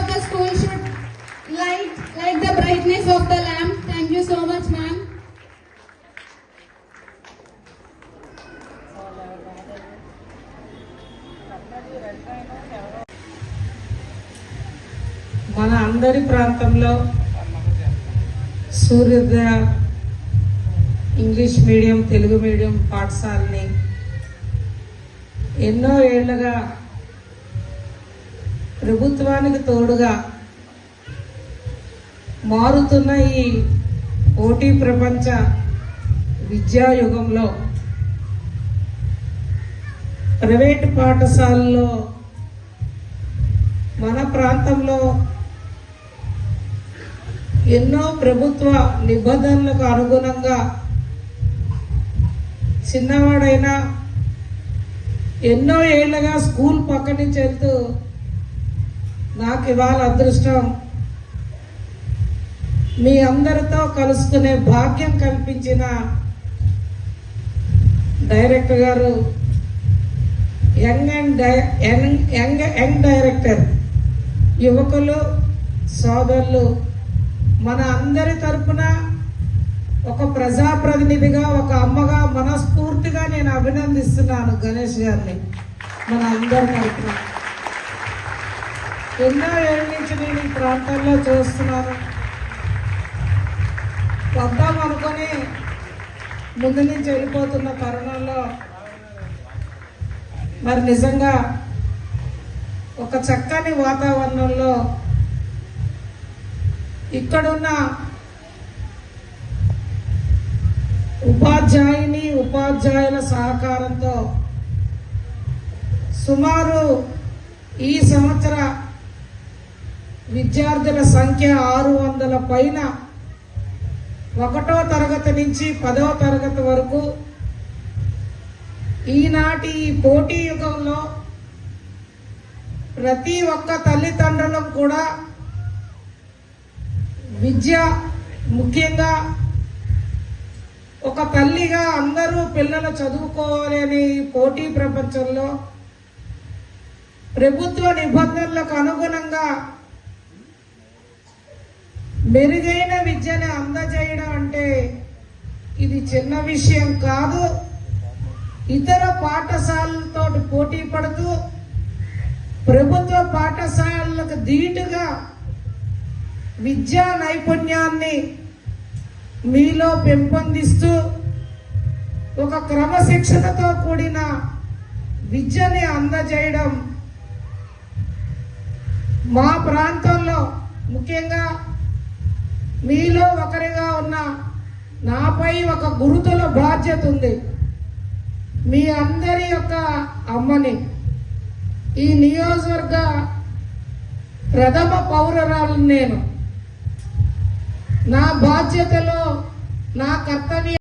of the school should light like the brightness of the lamp. Thank you so much, ma'am. మన అందరి ప్రాంతంలో Suryodaya English medium Telugu medium పాఠశాలని ఎన్నో ఏళ్ళుగా ప్రభుత్వానికి తోడుగా మారుతున్న ఈ పోటీ ప్రపంచ విద్యాయుగంలో ప్రైవేట్ పాఠశాలలో మన ప్రాంతంలో ఎన్నో ప్రభుత్వ నిబంధనలకు అనుగుణంగా చిన్నవాడైనా ఎన్నో ఏళ్ళగా స్కూల్ పక్క నుంచి వెళ్తూ నాకు ఇవాళ అదృష్టం. మీ అందరితో కలుసుకునే భాగ్యం కల్పించిన డైరెక్టర్ గారు యంగ్ అండ్ డై- యంగ్ యంగ్ యంగ్ డైరెక్టర్ యువకులు సోదరులు మన అందరి తరపున ఒక ప్రజాప్రతినిధిగా ఒక అమ్మగా మనస్ఫూర్తిగా నేను అభినందిస్తున్నాను గణేష్ గారిని. మన అందరి తరపున. ఎన్నో ఏళ్ళ నుంచి నేను ఈ ప్రాంతంలో చూస్తున్నాను. వద్దాం అనుకొని ముందు నుంచి వెళ్ళిపోతున్న తరుణంలో మరి నిజంగా ఒక చక్కని వాతావరణంలో ఇక్కడున్న ఉపాధ్యాయుని ఉపాధ్యాయుల సహకారంతో సుమారు ఈ సంవత్సర విద్యార్థుల సంఖ్య ఆరు వందల పైన ఒకటో తరగతి నుంచి పదో తరగతి వరకు ఈనాటి ఈ పోటీ యుగంలో ప్రతి ఒక్క తల్లిదండ్రులం కూడా విద్య ముఖ్యంగా ఒక తల్లిగా అందరూ పిల్లలు చదువుకోవాలి అనే ఈ పోటీ ప్రపంచంలో ప్రభుత్వ నిబంధనలకు అనుగుణంగా మెరుగైన విద్యను అందజేయడం అంటే ఇది చిన్న విషయం కాదు. ఇతర పాఠశాలలతో పోటీ పడుతూ ప్రభుత్వ పాఠశాలలకు ధీటుగా విద్యా నైపుణ్యాన్ని మీలో పెంపొందిస్తూ ఒక క్రమశిక్షణతో కూడిన విద్యని అందజేయడం మా ప్రాంతంలో ముఖ్యంగా మీలో ఒకరిగా ఉన్న నాపై ఒక గురుతుల బాధ్యత ఉంది. మీ అందరి యొక్క అమ్మని. ఈ నియోజకవర్గ ప్రథమ పౌరరాలు నేను. నా బాధ్యతలో నా కర్తవ్యం